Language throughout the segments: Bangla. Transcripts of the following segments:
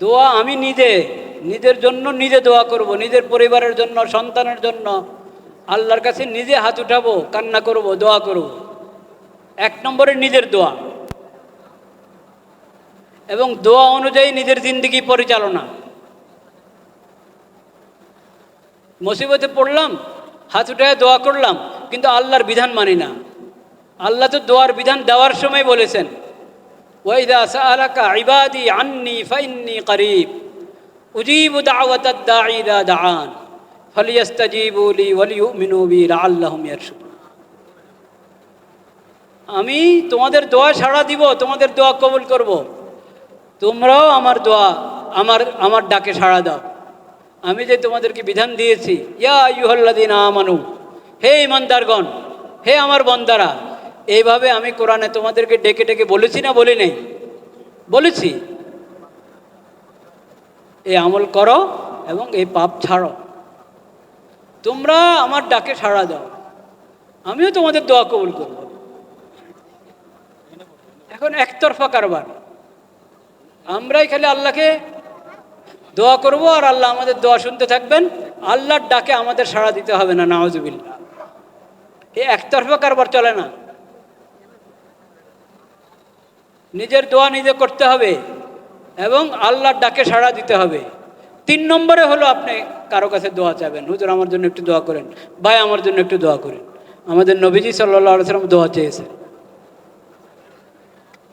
দোয়া আমি নিজে, নিজের জন্য নিজে দোয়া করব, নিজের পরিবারের জন্য, সন্তানের জন্য, আল্লাহর কাছে নিজে হাত উঠাবো, কান্না করব, দোয়া করব। এক নম্বরে নিজের দোয়া। এবং দোয়া অনুযায়ী নিজের জিন্দগি পরিচালনা। মুসিবতে পড়লাম, হাত উঠায় দোয়া করলাম, কিন্তু আল্লাহর বিধান মানি না। আল্লাহ তো দোয়ার বিধান দেওয়ার সময় বলেছেন ওয়াইদা সালাকা ইবাদি আন্নি ফাইন্নি করিব উজিবু দাওয়াতাদ দাঈ ইদা দাআন ফালিয়াস্তাজিবু লি ওয়ালিয়ুমিনু বি লাআল্লাহুম ইয়ারশুদুন আমি তোমাদের দোয়া সাড়া দিব, তোমাদের দোয়া কবুল করব। তোমরাও আমার দোয়া, আমার আমার ডাকে সাড়া দাও। আমি যে তোমাদেরকে বিধান দিয়েছি, ইয়া ইউহল্লাদিন আমানু, হে ইমানদারগণ, হে আমার বন্দারা এইভাবে আমি কোরআনে তোমাদেরকে ডেকে ডেকে বলেছি না বলি নেই? বলেছি। এই আমল করো এবং এই পাপ ছাড়ো। তোমরা আমার ডাকে সাড়া দাও। আমিও তোমাদের দোয়া কবুল করব। এখন একতরফা কারবার। আমরাই খালি আল্লাহকে দোয়া করব আর আল্লাহ আমাদের দোয়া শুনতে থাকবেন। আল্লাহর ডাকে আমাদের সাড়া দিতে হবে না নাওজুবিল্লা এই একতরফা কারবার চলে না। নিজের দোয়া নিজে করতে হবে এবং আল্লাহর ডাকে সাড়া দিতে হবে। তিন নম্বরে হলো আপনি কারও কাছে দোয়া চাইবেন, হুজুর, আমার জন্য একটু দোয়া করেন। ভাই, আমার জন্য একটু দোয়া করেন। আমাদের নবীজি সাল্লাহ সাল্লাম দোয়া চেয়েছে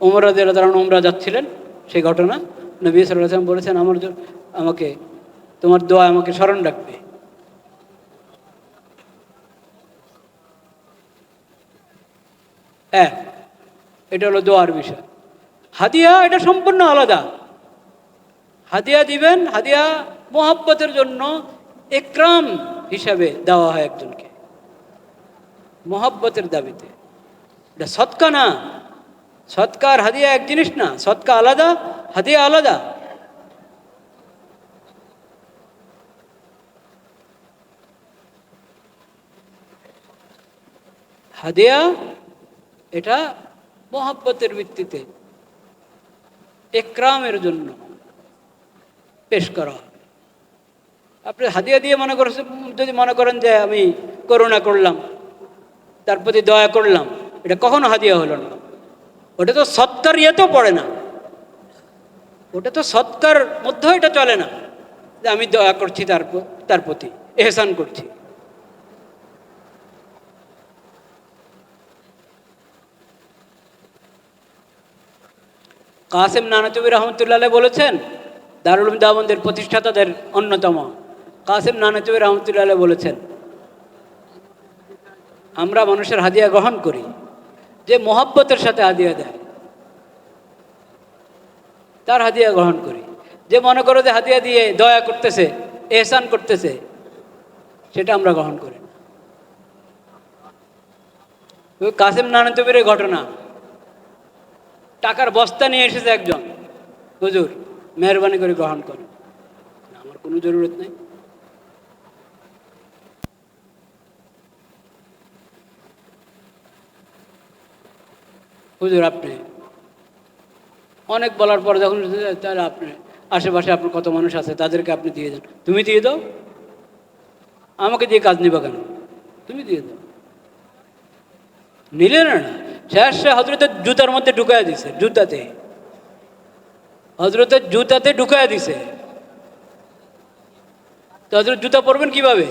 উমরা দিন উমরা যাচ্ছিলেন সেই ঘটনা নবী সাল্লাহ বলেছেন, আমার আমাকে, তোমার দোয়া আমাকে স্মরণ রাখবে। হ্যাঁ এটা হলো দোয়ার বিষয়। হাদিয়া এটা সম্পূর্ণ আলাদা। হাদিয়া দিবেন, হাদিয়া মোহাব্বতের জন্য একরাম হিসাবে দেওয়া হয় একজনকে। মোহাব্বতের দাবিতে। এটা সৎকা না। সৎকা আর হাদিয়া এক জিনিস না। সৎকা আলাদা, হাদিয়া আলাদা। হাদিয়া এটা মোহাব্বতের ভিত্তিতে। একরামের জন্য পেশ করা হবে আপনি হাদিয়া দিয়ে মনে করছেন যদি মনে করেন যে আমি করুণা করলাম, তার প্রতি দয়া করলাম, এটা কখনো হাদিয়া হলো না। ওটা তো সৎকার ইয়েতেও পড়ে না। ওটা তো সৎকার মধ্যেও এটা চলে না। যে আমি দয়া করছি তার তার প্রতি, এহসান করছি। কাসেম নানাচবি রহমতুল্লাহ বলেছেন, দারুল উলুম দেওবন্দের প্রতিষ্ঠাতাদের অন্যতম। কাসেম নানাচবি রহমতুল্লাহ বলেছেন, আমরা মানুষের হাদিয়া গ্রহণ করি, যে মোহাব্বতের সাথে হাদিয়া দেয়। তার হাদিয়া গ্রহণ করি। যে মনে করো যে হাদিয়া দিয়ে দয়া করতেছে, এহসান করতেছে, সেটা আমরা গ্রহণ করি। কাসেম নানাচবিরের ঘটনা টাকার বস্তা নিয়ে এসেছে একজন। হুজুর, মেহরবানি করে গ্রহণ করেন আমার কোনো জরুরত নেই। হুজুর, আপনি অনেক বলার পর যখন তাহলে আপনি আশেপাশে আপনার কত মানুষ আছে, তাদেরকে আপনি দিয়ে দেন। তুমি দিয়ে দাও। আমাকে দিয়ে কাজ নিবা কেন? তুমি দিয়ে দাও। নিলে না না। শেষে হজরতের জুতার মধ্যে ঢুকায় দিছে, জুতাতে। হজরতের জুতাতে ঢুকায় দিছে। তো হজরত জুতা পরবেন কীভাবে?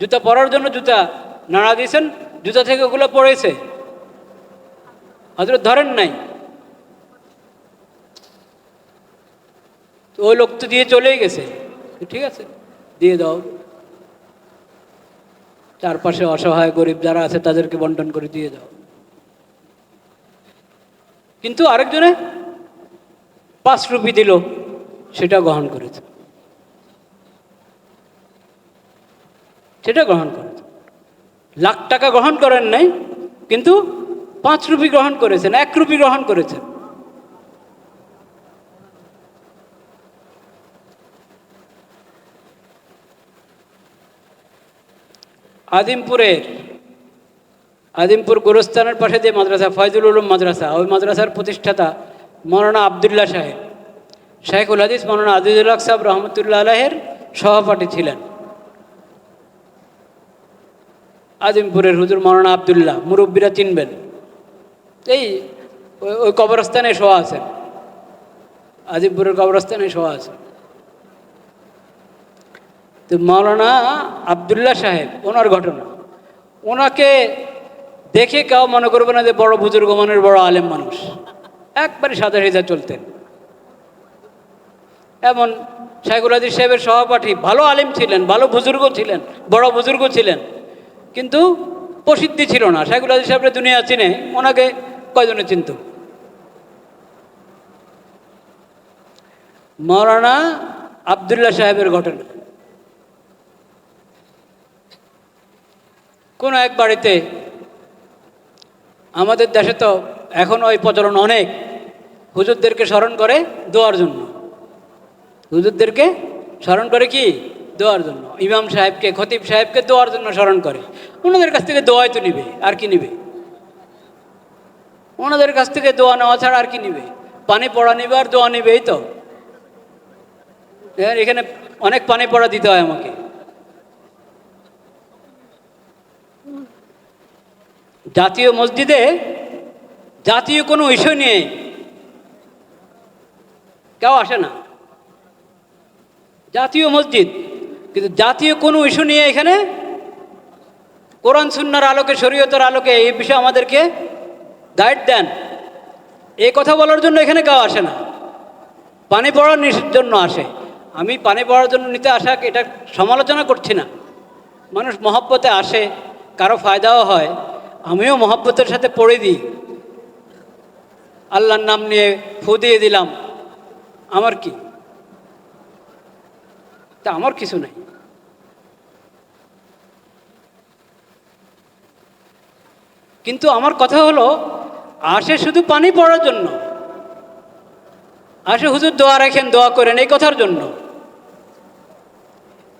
জুতা পরার জন্য জুতা নাড়া দিয়েছেন, জুতা থেকে ওগুলো পড়েছে। হজরত ধরেন নাই। ওই লোক তো দিয়ে চলেই গেছে। ঠিক আছে, দিয়ে দাও। চারপাশে অসহায় গরিব যারা আছে তাদেরকে বন্টন করে দিয়ে দাও। কিন্তু আরেকজনে পাঁচ রুপি দিল, সেটা গ্রহণ করেছে। সেটা গ্রহণ করেছে। লাখ টাকা গ্রহণ করেন নাই, কিন্তু পাঁচ রুপি গ্রহণ করেছেন, এক রুপি গ্রহণ করেছেন। আদিমপুরের আদিমপুর গোরস্থানের পাশে যে মাদ্রাসা, ফয়জুল উলুম মাদ্রাসা, ওই মাদ্রাসার প্রতিষ্ঠাতা মৌলানা আবদুল্লাহ সাহেব। শেখুল হাদিস মৌলানা আজিজুল সাহেব রহমতুল্লাহ আলাহের সহপাঠী ছিলেন। আজিমপুরের হুজুর মৌলানা আবদুল্লাহ, মুরব্বীরা চিনবেন। এই, ওই- ওই কবরস্থানে শোয়া আছেন। আজিমপুরের কবরস্থানে শোয়া আছেন। তো মৌলানা আবদুল্লাহ সাহেব, ওনার ঘটনা। ওনাকে দেখে কেউ মনে করবে না যে বড় বুজুর্গ মনের বড় আলেম মানুষ। একবারে সাদা সিধা চলতেন এমন শাইকুল সাহেবের সহপাঠী, ভালো আলেম ছিলেন, ভালো বুজুর্গ ছিলেন, বড় বুজুর্গ ছিলেন, কিন্তু প্রসিদ্ধি ছিল না। শাইকুল আদির সাহেবের দুনিয়া চিনে, ওনাকে কয়জনে চিনত? মৌলানা আবদুল্লাহ সাহেবের ঘটনা। কোনো এক বাড়িতে আমাদের দেশে তো এখন ওই প্রচলন অনেক। হুজুরদেরকে স্মরণ করে দোয়ার জন্য। হুজুরদেরকে স্মরণ করে কি? দোয়ার জন্য। ইমাম সাহেবকে, খতিব সাহেবকে দোয়ার জন্য স্মরণ করে। ওনাদের কাছ থেকে দোয়াই তো নিবে, আর কি নিবে? ওনাদের কাছ থেকে দোয়া নেওয়া ছাড়া আর কি নিবে? পানি পড়া নিবে আর দোয়া নিবে এই তো এখানে অনেক পানি পড়া দিতে হয় আমাকে। জাতীয় মসজিদে জাতীয় কোনো ইস্যু নিয়ে কেউ আসে না। জাতীয় মসজিদ, কিন্তু জাতীয় কোনো ইস্যু নিয়ে এখানে কোরআন, সুন্নার আলোকে, শরীয়তের আলোকে এই বিষয়ে আমাদেরকে গাইড দেন। এই কথা বলার জন্য এখানে কেউ আসে না। পানি পড়ার জন্য আসে। আমি পানি পড়ার জন্য নিতে আসা, এটা সমালোচনা করছি না। মানুষ মহব্বতে আসে, কারও ফায়দাও হয়। আমিও মহব্বতের সাথে পড়ে দিই। আল্লাহর নাম নিয়ে ফু দিয়ে দিলাম। আমার কি? তা আমার কিছু নাই। কিন্তু আমার কথা হলো আসে শুধু পানি পড়ার জন্য। আসে হুজুর দোয়া রাখেন, দোয়া করেন এই কথার জন্য।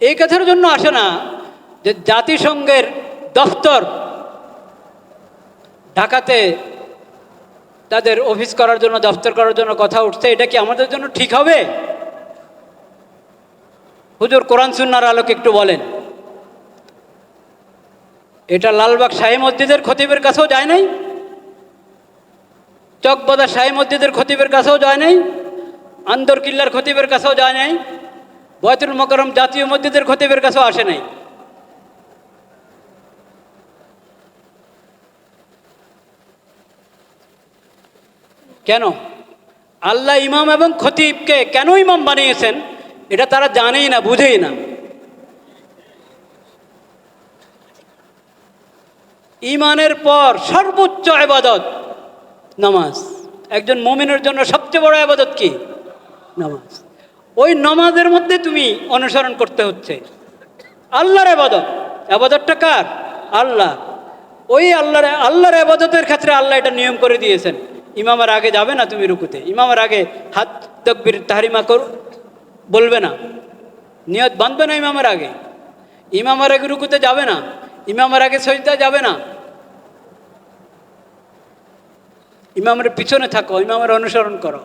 এই কথার জন্য আসে না যে জাতিসংঘের দফতর ঢাকাতে তাদের অফিস করার জন্য দফতর করার জন্য কথা উঠছে, এটা কি আমাদের জন্য ঠিক হবে? হুজুর কোরআন সুন্নার আলোকে একটু বলেন। এটা লালবাগ শাহী মসজিদের খতিবের কাছেও যায় নাই? চকবাদা শাহী মসজিদের খতিবের কাছেও যায় নাই? আন্দর কিল্লার খতিবের কাছেও যায় নাই? বয়তুল মকরম জাতীয় মসজিদের খতিবের কাছেও আসে নাই? কেন? আল্লাহ ইমাম এবং খতিবকে কেন ইমাম বানিয়েছেন? এটা তারা জানেই না, বুঝেই না। ইমানের পর সর্বোচ্চ আবাদত নামাজ। একজন মমিনের জন্য সবচেয়ে বড় আবাদত কি? নামাজ। ওই নামাজের মধ্যে তুমি অনুসরণ করতে হচ্ছে। আল্লাহর আবাদত। আবাদতটা কার? আল্লাহ। ওই আল্লাহর আল্লাহর আবাদতের ক্ষেত্রে আল্লাহ এটা নিয়ম করে দিয়েছেন। ইমামের আগে যাবে না তুমি রুকুতে। ইমামের আগে হাত তকবির তাহারিমা কর, বলবে না। নিয়ত বাঁধবে না ইমামের আগে। ইমামের আগে রুকুতে যাবে না, ইমামের আগে সজিদা যাবে না। ইমামের পিছনে থাকো, ইমামের অনুসরণ করো।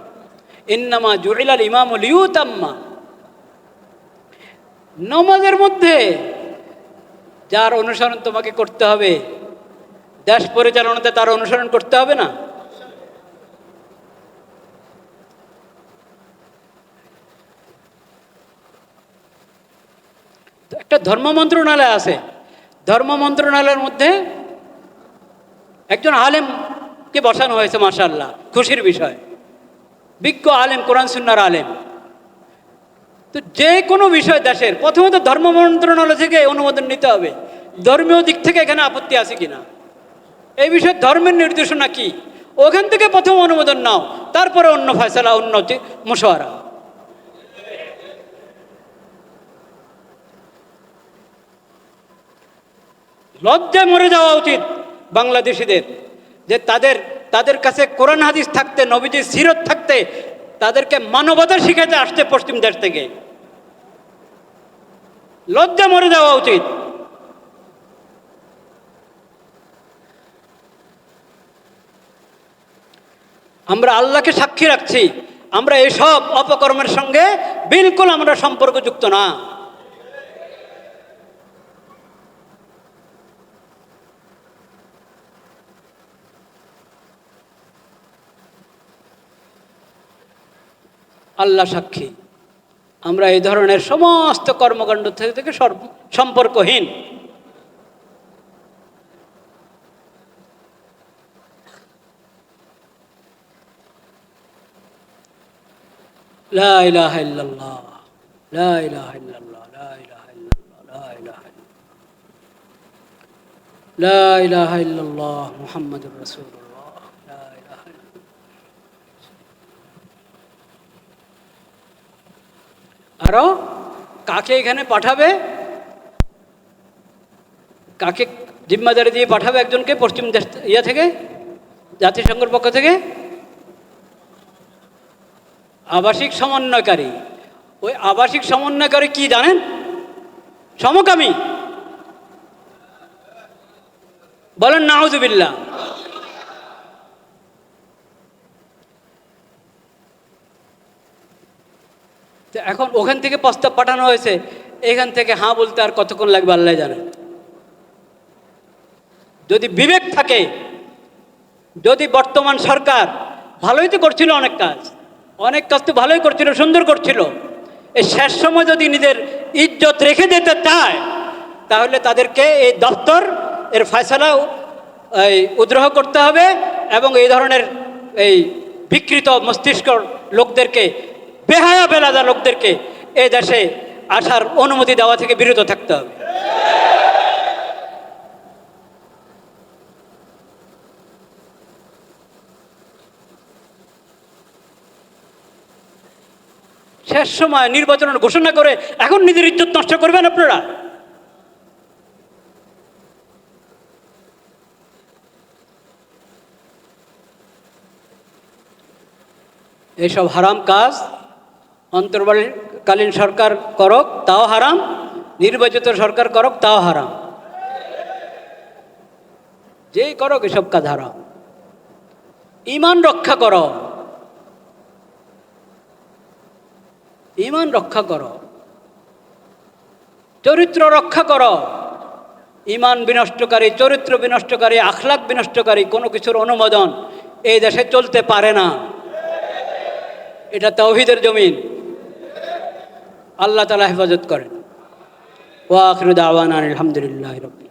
ইন্নামা জুইলাল ইমাম লিউতাম্মা। নমাজের মধ্যে যার অনুসরণ তোমাকে করতে হবে, দেশ পরিচালনাতে তার অনুসরণ করতে হবে না তো একটা ধর্ম মন্ত্রণালয় আছে। ধর্ম মন্ত্রণালয়ের মধ্যে একজন আলেমকে বসানো হয়েছে মাশাল্লাহ খুশির বিষয়। বিজ্ঞ আলেম, কোরআন সুন্নার আলেম। তো যে কোনো বিষয় দেশের প্রথমত ধর্ম মন্ত্রণালয় থেকে অনুমোদন নিতে হবে। ধর্মীয় দিক থেকে এখানে আপত্তি আছে কিনা? এই বিষয়ে ধর্মের নির্দেশনা কি? ওখান থেকে প্রথম অনুমোদন নাও, তারপরে অন্য ফয়সালা, অন্য যে লজ্জায় মরে যাওয়া উচিত বাংলাদেশিদের যে তাদের তাদের কাছে কোরআন হাদিস থাকতে, নবীজির সিরত থাকতে, তাদেরকে মানবতা শিখাতে আসতে পশ্চিম দেশ থেকে। লজ্জা মরে যাওয়া উচিত। আমরা আল্লাহকে সাক্ষী রাখছি। আমরা এসব অপকর্মের সঙ্গে বিলকুল আমরা সম্পর্কযুক্ত না। আল্লাহ সাক্ষী। আমরা এই ধরনের সমস্ত কর্মকাণ্ড থেকে সম্পর্কহীন। লা ইলাহা ইল্লাল্লাহ লা ইলাহা ইল্লাল্লাহ লা ইলাহা ইল্লাল্লাহ লা ইলাহা ইল্লাল্লাহ লা ইলাহা ইল্লাল্লাহ মুহাম্মাদুর রাসূলুল্লাহ লা ইলাহা ইল্লাল্লাহ আরও কাকে এখানে পাঠাবে? কাকে জিম্মাদারি দিয়ে পাঠাবে একজনকে পশ্চিম দেশ ইয়া থেকে? জাতিসংঘের পক্ষ থেকে? আবাসিক সমন্বয়কারী। ওই আবাসিক সমন্বয়কারী কি জানেন? সমকামী। বলেন, নাউজুবিল্লাহ। তো এখন ওখান থেকে প্রস্তাব পাঠানো হয়েছে, এখান থেকে হাঁ বলতে আর কতক্ষণ লাগবে আল্লাহ জানেন যদি বিবেক থাকে, যদি বর্তমান সরকার ভালোই তো করছিল অনেক কাজ অনেক কাজ তো ভালোই করছিল, সুন্দর করছিল এই শেষ সময় যদি নিজের ইজ্জত রেখে দিতে চায়, তাহলে তাদেরকে এই দপ্তর এর ফয়সলা এই উদ্রহ করতে হবে এবং এই ধরনের এই বিকৃত মস্তিষ্ক লোকদেরকে বেহায়া বেলাদা লোকদেরকে এ দেশে আসার অনুমতি দেওয়া থেকে বিরত থাকতে হবে। শেষ সময় নির্বাচনের ঘোষণা করে এখন নিজের ইজ্জত নষ্ট করবেন আপনারা? এইসব হারাম কাজ অন্তর্বর্তীকালীন সরকার করক, তাও হারাম। নির্বাচিত সরকার করক, তাও হারাম। যেই করক, এসব কাজ হারাম। ইমান রক্ষা কর। ইমান রক্ষা করো। চরিত্র রক্ষা কর। ইমান বিনষ্টকারী, চরিত্র বিনষ্টকারী, আখলাক বিনষ্টকারী, কোনো কিছুর অনুমোদন এই দেশে চলতে পারে না। এটা তৌহিদের জমিন। আল্লাহ তালা হেফাজত করেন। ওয়াখরুদ আওয়ান আলহামদুলিল্লাহ রব